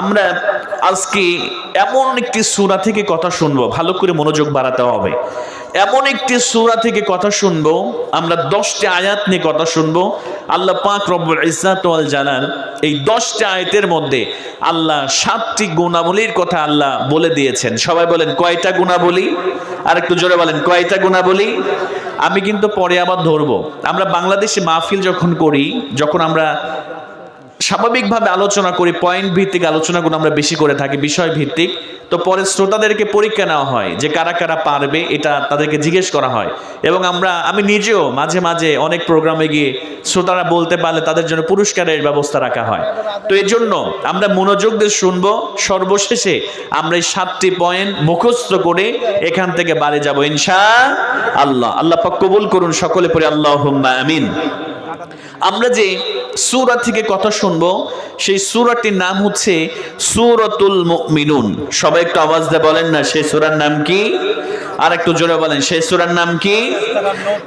আমরা আজকে এমন একটি সূরা থেকে কথা শুনব, ভালো করে মনোযোগ বাড়াতে হবে। এমন একটি সূরা থেকে কথা শুনব, আমরা দশটি আয়াত নিয়ে কথা শুনব। আল্লাহ পাক রব্বুল ইজ্জাত ওয়াল জালাল এই দশটা আয়াতের মধ্যে আল্লাহ সাতটি গুণাবলীর কথা আল্লাহ বলে দিয়েছেন। সবাই বলেন, কয়টা গুণাবলী? আর একটু জোরে বলেন, কয়টা গুণাবলী? আমি কিন্তু পরে আবার ধরবো। আমরা বাংলাদেশে মাহফিল যখন করি, যখন আমরা স্বাভাবিকভাবে আলোচনা করি পয়েন্ট ভিত্তিক আলোচনাগুলো আমরা বেশি করে থাকি, বিষয় ভিত্তিক। তো পরে শ্রোতাদেরকে পরীক্ষা নেওয়া হয় যে কারা কারা পারবে, এটা তাদেরকে জিজ্ঞেস করা হয়। এবং আমরা, আমি নিজেও মাঝে মাঝে অনেক প্রোগ্রামে গিয়ে শ্রোতারা বলতে পারলে তাদের জন্য পুরস্কারের ব্যবস্থা রাখা হয়। তো এই জন্য আমরা মনোযোগ দিয়ে শুনব, সর্বশেষে আমরা এই সাতটি পয়েন্ট মুখস্থ করে এখান থেকে বাড়ি যাব, ইনশা আল্লাহ। আল্লাহ পাক কবুল করুন, সকলে পরে আল্লাহ আমিন। আমরা যে সুরা থেকে কথা শুনব, সেই সুরাটির নাম হচ্ছে সুরতুল মিনুন সবাই একটু আওয়াজ দিয়ে বলেন না, সেই সুরার নাম কি? আর একটু জোরে বলেন, সেই সুরার নাম কি?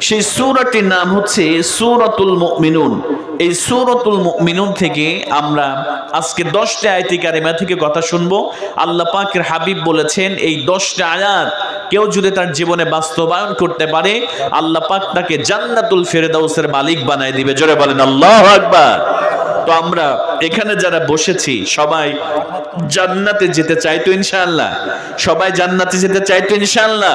সেই সুরাটির নাম হচ্ছে সুরতুল মুমিনুন। এই সূরাতুল মিনুন থেকে আমরা আজকে দশটা আয়াতি কারিমা থেকে কথা শুনব। আল্লাহ পাকের হাবিব বলেছেন, এই দশটা আয়াত কেউ যদি তার জীবনে বাস্তবায়ন করতে পারে, আল্লাহ পাক তাকে জান্নাতুল ফেরদাউসের মালিক বানায় দিবে। জোরে বলেন, আল্লাহ আকবার। তো আমরা এখানে যারা বসেছি, সবাই জান্নাতে যেতে চাই তো ইনশাআল্লাহ। সবাই জান্নাতে যেতে চাই তো ইনশাআল্লাহ।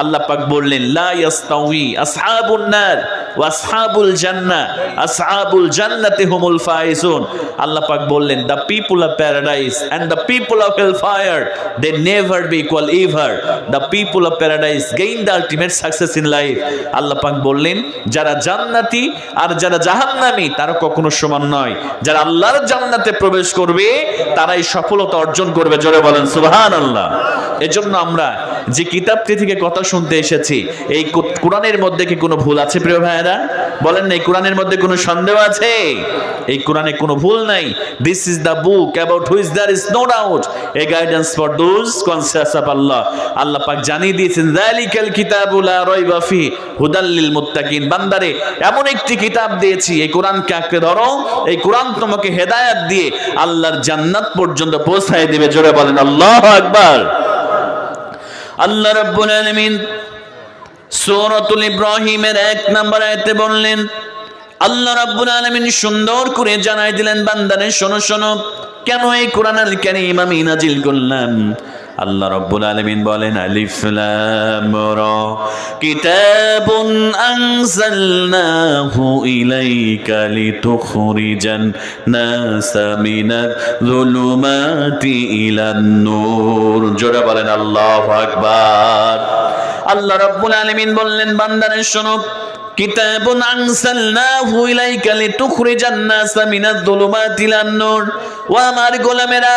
আল্লাহ পাক বললেন, লা ইয়াস্তাউই আসহাবুন নার। ওয়া আসহাবুল জান্নাহ আসহাবুল জান্নাতি হুমুল ফাইজুন। আল্লাহ পাক বললেন the people of paradise and the people of hell fire they never be equal ever the people of paradise gain the ultimate success in life Allah পাক বললেন, যারা জান্নাতি আর যারা জাহান্নামী, তারা কখনো সমান নয়। যারা আল্লাহর জান্নাতে প্রবেশ করবে, তারাই সফলতা অর্জন করবে। জোরে বলেন সুবহান আল্লাহ এজন্য আমরা যে কিতাবটি থেকে কথা শুনতে এসেছি, এই কোরআনের মধ্যে কি কোনো ভুল আছে প্রিয় ভাইয়েরা? বলেন না, এই কোরআনের মধ্যে কোনো সন্দেহ আছে? এই কোরআনে কোনো ভুল নাই। This is the book about which there is no doubt a guidance for those conscious of Allah Allah পাক জানিয়ে দিয়েছেন যালিকাল কিতাবুল রাইবা ফি হুদাল লিল মুত্তাকিন। বান্দারে, এমন একটি কিতাব দিয়েছি, এই কোরআনকে আঁকড়ে ধরো। এই কোরআন তোমাকে হেদায়েত দিয়ে আল্লাহর জান্নাত পর্যন্ত পৌঁছায় দিবে। জোরে বলেন, আল্লাহু আকবার। আল্লাহ রাব্বুল আলামিন সূরাতুল ইব্রাহিমের এক নম্বর আয়াতে বললেন, আল্লাহ রাব্বুল আলামিন সুন্দর করে জানাই দিলেন, বান্দারে শোনো শোনো, কেন এই কোরআন আল কারীম আমি নাজিল করলাম? আল্লাহ রাব্বুল আলামিন বলেন, আলিফ লাম রা, কিতাবুন আনজালনাহু ইলাইকা লিতুখরিজান নাসা মিনাল যুলুমাতি ইলান নূর। জোরে বলেন, আল্লাহু আকবার। আল্লাহ রাব্বুল আলামিন বললেন, বান্দারে, শোনো কিতাবুন আনসালনাহু ইলাইকা লিতুখরিজান নাসা মিনাজ যুলুমাতি ইলান নূর। ও আমার গোলামেরা,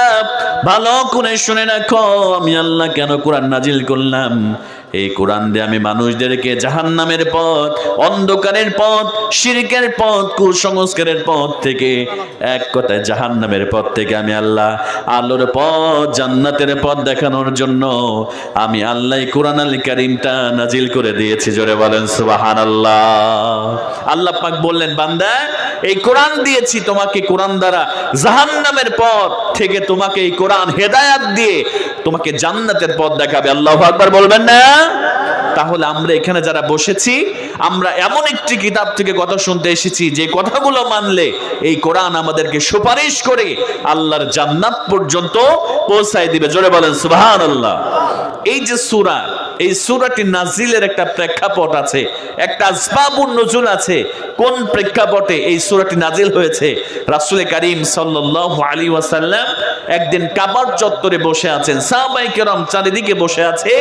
ভালো করে শুনে রাখো, আমি আল্লাহ কেন কোরআন নাজিল করলাম? এই কোরআন দিয়ে আমি মানুষদেরকে জাহান্নামের পথ, অন্ধকারের পথ, শিরকের পথ, কুসংস্কারের পথ থেকে এক কথায় জাহান্নামের পথ থেকে আমি আল্লাহ আলোর পথ, জান্নাতের পথ দেখানোর জন্য আমি আল্লাহ কোরআন আল কারিমটা নাজিল করে দিয়েছি। জোরে বলেন সুবাহান আল্লাহ আল্লাহ পাক বললেন, বান্দা, এই কোরআন দিয়েছি তোমাকে কোরআন দ্বারা জাহান্নামের পথ থেকে তোমাকে এই কোরআন হেদায়াত দিয়ে তোমাকে জান্নাতের পথ দেখাবে। আল্লাহ আকবার বলবেন না? তাহলে আমরা এখানে যারা বসেছি, আমরা এমন একটি কিতাব থেকে কথা শুনতে এসেছি, যে কথাগুলো মানলে এই কোরআন আমাদেরকে সুপারিশ করে আল্লাহর জান্নাত পর্যন্ত পৌঁছায় দিবে। জোরে বলেন সুবাহ আল্লাহ এই যে সূরা এই সূরাটি নাজিলের একটা প্রেক্ষাপট আছে, একটা আসবাবুন নজুল আছে। কোন প্রেক্ষাপটে এই সূরাটি নাজিল হয়েছে? রাসূল করিম সাল্লাল্লাহু আলাইহি ওয়াসাল্লাম একদিন কাবার চত্বরে বসে আছেন। সাহাবাই কেরাম চারিদিকে বসে আছে।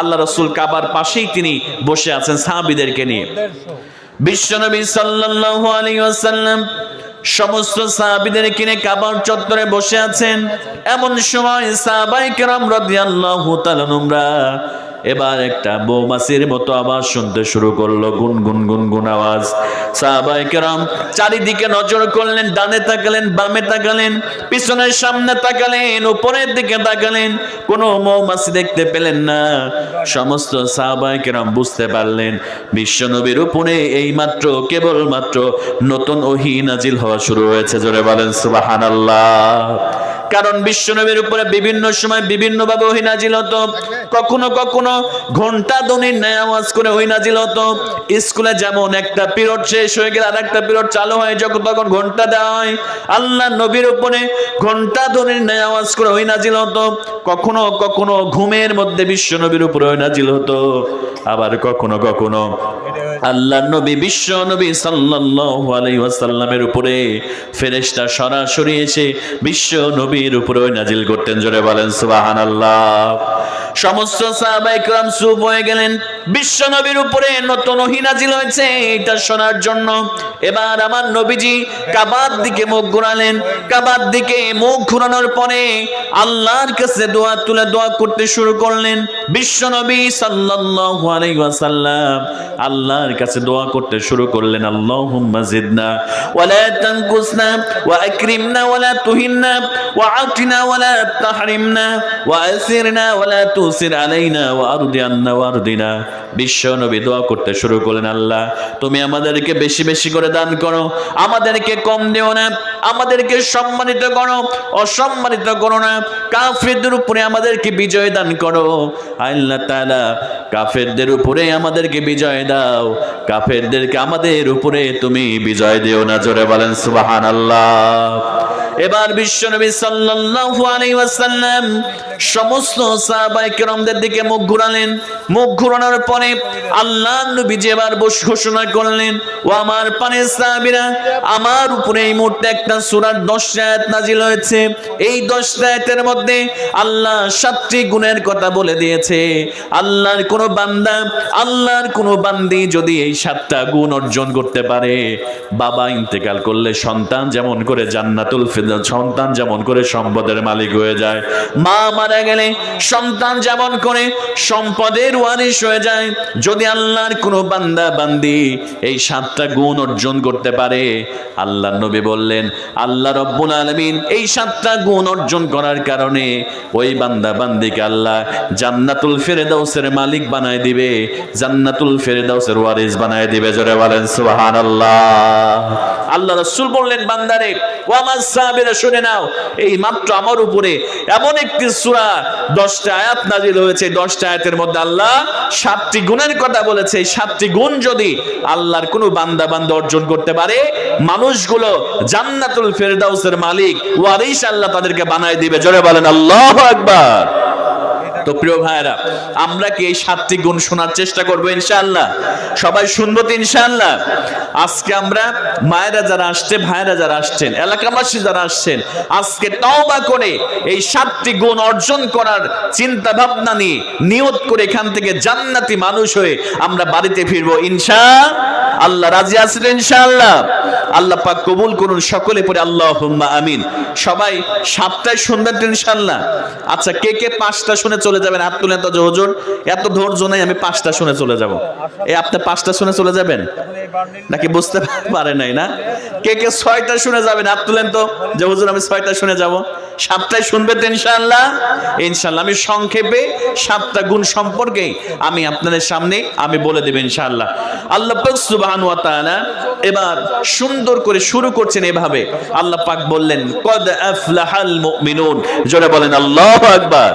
আল্লাহ রাসূল কাবার পাশেই তিনি বসে আছেন সাহাবীদেরকে নিয়ে। বিশ্বনবী সাল্লাল্লাহু আলাইহি ওয়াসাল্লাম সমস্ত সাহাবীদের কিনে কাবার চত্বরে বসে আছেন। এমন সময় সাহাবাই কেরাম রাদিয়াল্লাহু তাআলা এবার একটা বৌমাসির মতো আওয়াজ শুনতে শুরু করল, গুন গুন গুন গুন আওয়াজ। সাহাবাই কেরাম চারিদিকে নজর করলেন, ডানে তাকালেন, বামে তাকালেন, পিছনের সামনে তাকালেন, উপরের দিকে তাকালেন, কোনো মৌমাছি দেখতে পেলেন না। সমস্ত সাহাবাই কেরাম বুঝতে পারলেন, বিশ্বনবীর উপরে এই মাত্র কেবলমাত্র নতুন ওহি নাজিল হওয়া শুরু হয়েছে। জোরে বলেন সুবাহান আল্লাহ কারণ বিশ্বনবীর উপরে বিভিন্ন সময় বিভিন্ন ভাবে ওহী নাজিল হতো। কখনো কখনো ঘণ্টা ধ্বনির ন্যায় আওয়াজ করে ওহী নাজিল হতো। স্কুলে যেমন একটা পিরিয়ড শেষ হয়ে গেলে আরেকটা পিরিয়ড চালু হয়, যখন তখন ঘণ্টা দেওয়া হয়। আল্লাহ নবীর উপরে ঘণ্টা ধ্বনির ন্যায় আওয়াজ করে ওহী নাজিল হতো। কখনো কখনো ঘুমের মধ্যে বিশ্বনবীর উপরে ওহী নাজিল হতো। আবার কখনো কখনো আল্লাহ নবী, বিশ্ব নবী ওয়াসাল্লামের উপরে ফেরেশতা সরাসরি এসে বিশ্ব নবীর উপরে নাজিল করতেন। জোরে বলেন সুবহানাল্লাহ। সমস্ত সাহাবাইকরাম সুপ হয়ে গেলেন। বিশ্ব নবীর উপরে নতুন ওহী নাজিল হয়েছে, এটা শোনার জন্য। এবার আমার নবীজি কাবার দিকে মুখ ঘুরালেন। কাবার দিকে মুখ ঘুরানোর পরে আল্লাহর কাছে দোয়া তুলে দোয়া করতে শুরু করলেন। বিশ্ব নবী সাল্লাল্লাহু আলাইহি ওয়াসাল্লাম আল্লাহর কাছে দোয়া করতে শুরু করলেন, আল্লাহুম্মা জিদনা ওয়ালা তানকুসনা ওয়া আকরিমনা ওয়ালা তুহিননা ওয়া আতিনা ওয়ালা তাহরিমনা ওয়া আসিরনা ওয়ালা তুসির আলাইনা ওয়া আরদি আন্না ওয়ারদিনা বিশ্ব নবী দোয়া করতে শুরু করলেন, আল্লাহ, তুমি আমাদেরকে বেশি বেশি করে দান করো, আমাদেরকে কম দিও না, আমাদেরকে সম্মানিত করো, অসম্মানিত করো না, কাফেরদের উপরে আমাদেরকে বিজয় দান করো। আল্লাহ তাআলা কাফেরদের উপরে আমাদেরকে বিজয় দাও, কাফেরদেরকে আমাদের উপরে তুমি বিজয় দিও না, জোরে বলেন সুবহানাল্লাহ। এবার বিশ্বনবী সাল্লাল্লাহু আলাইহি ওয়াসাল্লাম সমস্ত সাহাবায়ে কেরামদের দিকে মুখ ঘুরালেন। মুখ ঘুরানোর পরে আল্লাহ নবী এবার বস ঘোষণা করলেন, ও আমার পানের সাহাবীরা, আমার উপরে এই মুহূর্তে একটা সূরার 10 আয়াত নাজিল হয়েছে। এই 10 আয়াতের মধ্যে আল্লাহ সাতটি গুণের কথা বলে দিয়েছে। আল্লাহর কোন বান্দা, আল্লাহর কোন বান্দি যদি এই সাতটা গুণ অর্জন করতে পারে, বাবা ইন্তেকাল করলে সন্তান যেমন করে জান্নাতুল সন্তান যেমন করে সম্পদের মালিক হয়ে যায়, মা মারা গেলে সন্তান যেমন করে সম্পদের ওয়ারিশ হয়ে যায়, যদি আল্লাহর কোনো বান্দা বান্দি এই সাতটা গুণ অর্জন করতে পারে আল্লাহ নবী বললেন, আল্লাহ রব্বুল আলমিন এই সাতটা গুণ অর্জন করার কারণে ওই বান্দা বান্দিকে আল্লাহ জান্নাতুল ফেরেদাউসের মালিক বানায় দিবে, জান্নাতুল ফেরেদাউসের ওয়ারিস বানায় দিবে, জোরে বলেন সুবহানাল্লাহ। আল্লাহ রাসূল বললেন, বান্দারে আমার সাহাবীরা শুনে নাও, এই মাত্র আমার উপরে এমন একটি সূরা 10টা আয়াত নাজিল হয়েছে 10টা আয়াতের মধ্যে আল্লাহ সাতটি গুণের কথা বলেছে। সাতটি গুণ যদি আল্লাহর কোনো বান্দা বান্দা অর্জন করতে পারে, মানুষগুলো জান্নাতুল ফেরদাউসের মালিক ওয়ারিস আল্লাহ তাদেরকে বানায় দিবে। জোরে বলেন, আল্লাহু আকবার। তো প্রিয় ভাইরা আমরা কি এই সাতটি গুণ শোনার চেষ্টা করব ইনশাআল্লাহ? সবাই শুনব তো ইনশাআল্লাহ? আজকে আমরা মায়েরা যারা আসছে ভাইরা যারা আসছেন, এলাকাবাসী যারা আসছেন, আজকে তওবা করে এই সাতটি গুণ অর্জন করার চিন্তা ভাবনা নিয়ে নিয়ত করে এখান থেকে জান্নাতি মানুষ হয়ে আমরা বাড়িতে ফিরবো ইনশা আল্লাহ রাজি আছেন ইনশাআল্লাহ? আল্লাহ পাক কবুল করুন, সকলে পরে আল্লাহ আমিন। সবাই সাতটায় শুনবেন ইনশাআল্লাহ? আচ্ছা কে কে পাঁচটা শুনে চলে যাবেন হাত তুলেন তো যে হুজুর, এত ধৈর্য নেই আমি পাঁচটা শুনে চলে যাব। এই আপনি পাঁচটা শুনে চলে যাবেন? নাকি বুঝতে পারে নাই না? কে কে ছয়টা শুনে যাবেন? হাত তুলেন তো যে হুজুর, আমি ছয়টা শুনে যাব। সাতটায় শুনবেন তো ইনশাআল্লাহ? ইনশাআল্লাহ, আমি সংক্ষেপে সাতটা গুণ সম্পর্কে আমি আপনাদের সামনে আমি বলে দেব ইনশাআল্লাহ। আল্লাহ পাক সুবহানাহু ওয়া তাআলা এবার সুন্দর করে শুরু করছেন এভাবে। আল্লাহ পাক বললেন, কদ আফলাহাল মুমিনুন। জোরে বলেন, আল্লাহু আকবার।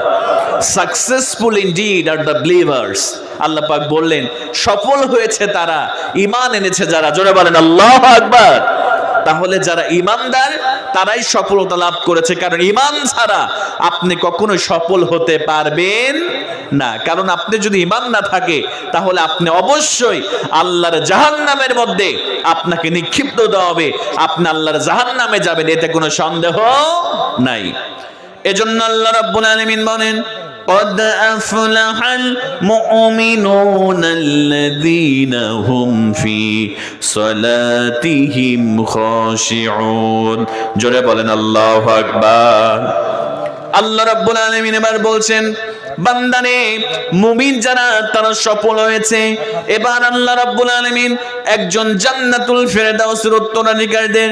Successful indeed are the believers Allah পাক বললেন, সফল হয়েছে তারা, ঈমান এনেছে যারা। জোরে বলেন, আল্লাহু আকবার। তাহলে যারা ইমানদার তারাই সফলতা লাভ করেছে। কারণ ইমান ছাড়া আপনি কখনো সফল হতে পারবেন না। কারণ আপনি যদি ইমান না থাকে, তাহলে আপনি অবশ্যই আল্লাহর জাহান্নামের মধ্যে আপনাকে নিক্ষিপ্ত দেওয়া হবে। আপনি আল্লাহর জাহান্নামে যাবেন, এতে কোনো সন্দেহ নাই। এজন্য আল্লাহ রাব্বুল আলামিন বলেন قد أفلح المؤمنون الذين هم في صلاتهم خاشعون জোরে বলেন আল্লাহু আকবার আল্লাহ রাব্বুল আলামিন এবার বলছেন বান্দানে মুমিন যারা, তারা সফল হয়েছে। এবার আল্লাহ রাব্বুল আলামিন একজন জান্নাতুল ফেরদাউসের উত্তরাধিকারীদের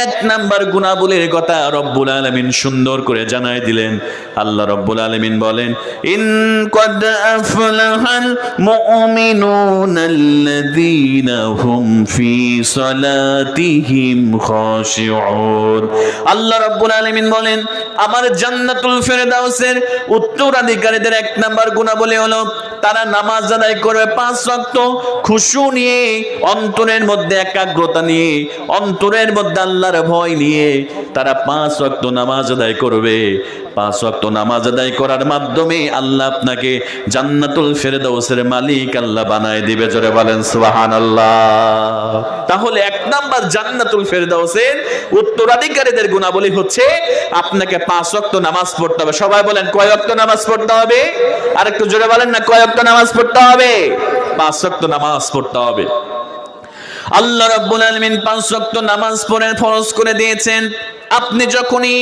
এক নাম্বার গুণাবলীর কথা রব্বুল আলামিন সুন্দর করে জানাই দিলেন। আল্লাহ রব্বুল আলামিন বলেন, ইন কদ আফলাহাল মুমিনুন আল্লাযীনা হুম ফি সালাতিহিম খাশিউন। আল্লাহ রাব্বুল আলামিন বলেন, আমার জান্নাতুল ফেরদাউসের উত্তরাধিকারীদের এক নাম্বার গুণাবলী হলো, তারা নামাজ আদায় করবে পাঁচ রক্ত, খুশু নিয়ে, অন্তরের মধ্যে একাগ্রতা নিয়ে, অন্তরের মধ্যে আল্লাহর ভয় নিয়ে তারা পাঁচ ওয়াক্ত নামাজ আদায় করবে। পাঁচ রক্ত নামাজ আদায় করার মাধ্যমে আল্লাহ আপনাকে জান্নাতুল ফেরদাউসের মালিক আল্লাহ বানায় দিবে, জোরে বলেন সুবহানাল্লাহ। তাহলে এক নাম্বার জান্নাতুল ফেরদাউসের উত্তরাধিকারীদের গুণাবলী হচ্ছে আপনাকে পাঁচ ওয়াক্ত নামাজ পড়তে হবে। সবাই বলেন, কয় ওয়াক্ত নামাজ পড়তে হবে? আর একটু জোরে বলেন না, কয় ওয়াক্ত নামাজ পড়তে হবে? পাঁচ ওয়াক্ত নামাজ পড়তে হবে। আল্লাহ রাব্বুল আলামিন পাঁচ ওয়াক্ত নামাজ পড়ে ফরজ করে দিয়েছেন। আপনি যখনই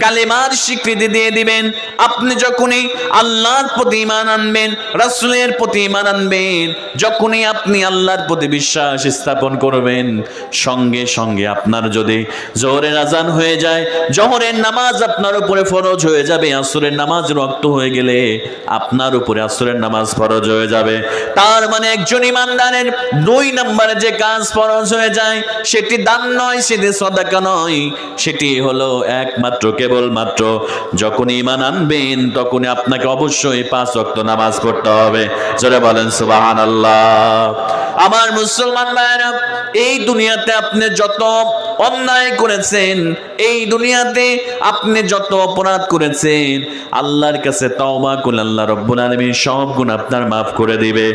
কালেমার স্বীকৃতি দিয়ে দিবেন, আপনি যখনই আল্লাহর প্রতি ইমান আনবেন, রাসুলের প্রতি ইমান আনবেন, যখনই আপনি আল্লাহর প্রতি বিশ্বাস স্থাপন করবেন, সঙ্গে সঙ্গে আপনার যদি জোহরের আজান হয়ে যায়, জোহরের নামাজ আপনার উপরে ফরজ হয়ে যাবে, আসরের নামাজ রক্ত হয়ে গেলে আপনার উপরে আসরের নামাজ ফরজ হয়ে যাবে। তার মানে একজন ইমানদারের দুই নম্বরে যে কাজ ফরজ হয়ে যায়, সেটি দান নয়, সেটি সদাকা নয়, সেটি হলো একমাত্র, কেবলমাত্র যখন ইমান আনবেন, তখনই আপনাকে অবশ্যই পাঁচ অক্ত নামাজ পড়তে হবে। জোরে বলেন সুবাহান আল্লাহ আমার মুসলমান ভাইরা এই দুনিয়াতে আপনি যত অন্যায় করেছেন। এই দুনিয়াতে আপনি যত অপরাধ করেছেন, আল্লাহর কাছে তওবা করলে আল্লাহ রব্বুল আলামিন সব গুণ আপনার মাফ করে দিবে।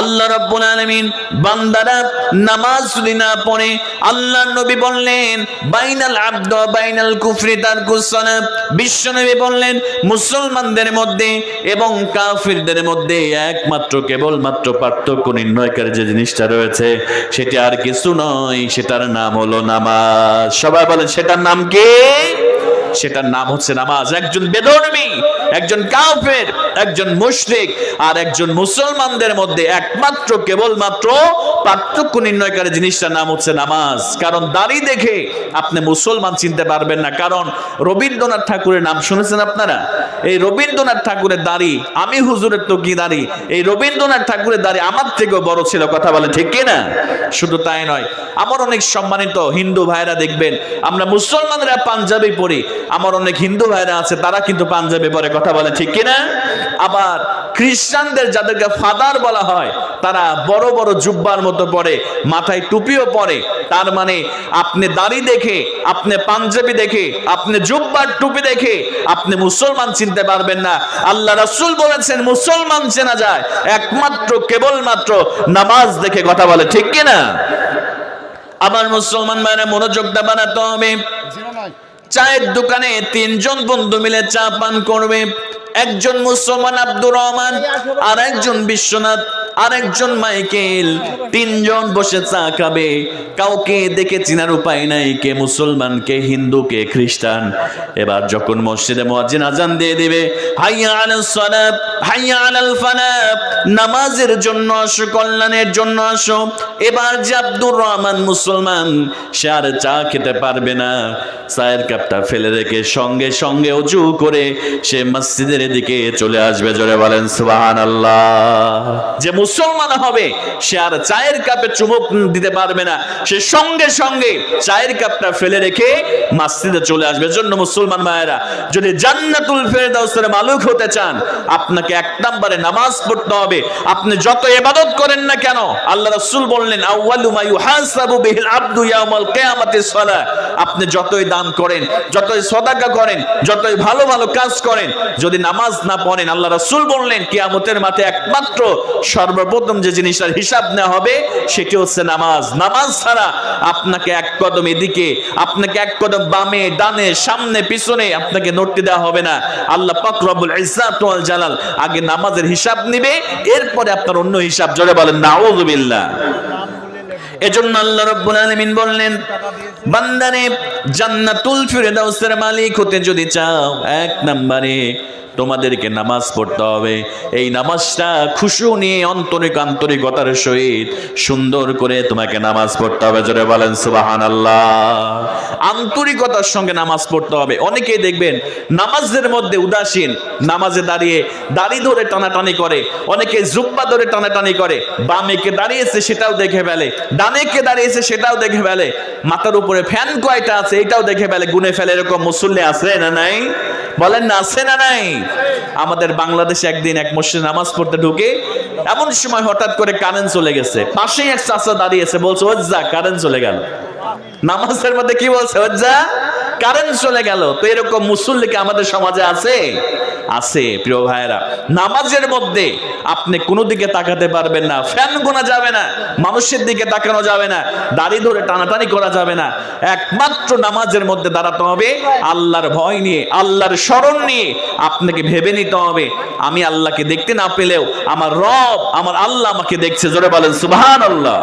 আল্লাহ রব্বুল আলামিন বান্দারা নামাজ যদি না পড়ে আল্লাহ নবী বললেন, বাইনাল আব্দ বাইনাল কুফরি তারকুস সালাত বিশ্বনবী বললেন, মুসলমানদের মধ্যে এবং কাফিরদের মধ্যে একমাত্র, কেবলমাত্র পার্থক্য নির্ণয়কারী যে জিনিসটা রয়েছে, সেটা আর কিছু নয়, সেটার নাম হলো নামাজ। সবাই বলেন সেটার নাম কি? সেটার নাম হচ্ছে নামাজ। একজন বেদর্মী একজন কাফের, একজন মুশরিক আর একজন মুসলমানদের মধ্যে একমাত্র, কেবলমাত্র পার্থক্য নির্ণয়কারী জিনিসটার নাম হচ্ছে নামাজ। কারণ দাড়ি দেখে আপনি মুসলমান চিনতে পারবেন না। কারণ রবীন্দ্রনাথ ঠাকুরের নাম শুনেছেন আপনারা? এই রবীন্দ্রনাথ ঠাকুরের দাড়ি, আমি হুজুরের তো কি দাড়ি? এই রবীন্দ্রনাথ ঠাকুরের দাড়ি আমার থেকেও বড় ছিল, কথা বলে ঠিক কিনা শুধু তাই নয়, আমার অনেক সম্মানিত হিন্দু ভাইরা দেখবেন, আমরা মুসলমানরা পাঞ্জাবি পড়ি আমার অনেক হিন্দু ভাইরা আছে, তারা কিন্তু পাঞ্জাবি পরে কথা বলে, ঠিক কিনা? আবার খ্রিস্টানদের যাদেরকে ফাদার বলা হয়, তারা বড় বড় জুব্বার মতো পরে মাথায় টুপিও পরে তার মানে আপনি দাড়ি দেখে, আপনি পাঞ্জাবি দেখে, আপনি জুব্বার টুপি দেখে, আপনি মুসলমান চিনতে পারবেন না। আল্লাহ রাসূল বলেছেন, মুসলমান চেনা যায়, একমাত্র, কেবলমাত্র নামাজ দেখে কথা বলে, ঠিক কিনা? আমার মুসলমান মানে মনোযোগটা বানাতে হবে। চায়ের দোকানে তিনজন বন্ধু মিলে চা পান করবে। একজন মুসলমান আব্দুর রহমান আর একজন বিশ্বনাথ আর একজন মাইকেল। তিনজন বসে চা খাবে। কাউকে দেখে চিনার উপায় নাই কে মুসলমান, কে হিন্দু, কে খ্রিস্টান। এবার যখন মসজিদে মুয়াজ্জিন আজান দিয়ে দিবে, হাইয়া আলাল সালাত, হাইয়া আলাল ফালাহ নামাজের জন্য আসো, কল্যাণের জন্য আসো। এবার যে আব্দুর রহমান মুসলমান, সে আর চা খেতে পারবে না। চায়ের কাপটা ফেলে রেখে সঙ্গে সঙ্গে অজু করে সে মসজিদের দিকে চলে আসবে। জোরে বলেন সুবাহান যে মুসলমান হবে, সে আর চায়ের কাপে চুমুক দিতে পারবে না। সে সঙ্গে সঙ্গে চায়ের কাপটা ফেলে রেখে মসজিদে চলে আসবে। জন্য মুসলমান মায়েরা, যদি জান্নাতুল ফেরদাউসের মালুক হতে চান, আপনাকে এক নম্বরে নামাজ পড়তে হবে। আপনি যত ইবাদত করেন না কেন, আল্লাহ রাসূল বললেন, আউয়ালু মা ইউহাসাবু বিহিল আবদু ইয়াউমাল কিয়ামাতিস সালাহ আপনি যতই দান করেন যতই সদাকা করেন, যতই ভালো ভালো কাজ করেন, যদি নামাজ না পড়েন, আল্লাহ রাসূল বললেন, কিয়ামতের মাঠে একমাত্র সর্বপ্রথম যে জিনিসটার হিসাব নেওয়া হবে, সেটি হচ্ছে নামাজ। নামাজ ছাড়া আপনাকে এক কদম এদিকে, আপনাকে এক কদম বামে, ডানে, সামনে, পিছনে আপনাকে নড়তে দেওয়া হবে না। আল্লাহ পাক রব্বুল ইজ্জাত ওয়াল জালাল আগে নামাজের হিসাব নিবে, এরপরে আপনার অন্য হিসাব, জোরে বলেন, নাউযুবিল্লাহ। এজন্য আল্লাহ রাব্বুল আলামিন বললেন বান্দারে, জান্নাতুল ফিরদাউসের মালিক হতে যদি চাও, এক নম্বরে তোমাদেরকে নামাজ পড়তে হবে। এই নামাজটা খুশু নিয়ে আন্তরিক আন্তরিকতার সহিত সুন্দর করে তোমাকে নামাজ পড়তে হবে। জোরে বলেন সুবাহান আল্লাহ আন্তরিকতার সঙ্গে নামাজ পড়তে হবে। অনেকেই দেখবেন নামাজের মধ্যে উদাসীন, নামাজে দাঁড়িয়ে দাড়ি ধরে টানাটানি করে, অনেকে জুব্বা ধরে টানাটানি করে, বামে কে দাঁড়িয়েছে সেটাও দেখে ফেলে, ডানে কে দাঁড়িয়েছে সেটাও দেখে ফেলে, মাথার উপরে ফ্যান কয়টা আছে এটাও দেখে ফেলে, গুনে ফেলে এরকম মুসল্লি আছে না নাই? বলেন না, আছে না নাই? আমাদের বাংলাদেশে একদিন এক মসজিদে নামাজ পড়তে ঢুকে এমন সময় হঠাৎ করে কারেন্ট চলে গেছে। পাশেই এক চাচা দাঁড়িয়েছে বলছে, ওজ্জা, কারেন্ট চলে গেল। নামাজের মধ্যে কি বলছে, ওজ্জা? কারেন্ট চলে গেল, তো এরকম মুসল্লি কি আমাদের সমাজে আছে? আছে, প্রিয় ভাইয়েরা। নামাজের মধ্যে আপনি কোনো দিকে তাকাতে পারবেন না, ফ্যান গোনা যাবে না, মানুষের দিকে তাকানো যাবে না, দাড়ি ধরে টানাটানি করা যাবে না। একমাত্র নামাজের মধ্যে দাঁড়াতে হবে আল্লাহর ভয় নিয়ে, আল্লাহর স্মরণ নিয়ে আপনাকে ভেবে নিতে হবে। আমি আল্লাহকে দেখতে না পেলেও আমার রব, আমার আল্লাহ আমাকে দেখছে, জোরে বলেন, সুবহানাল্লাহ।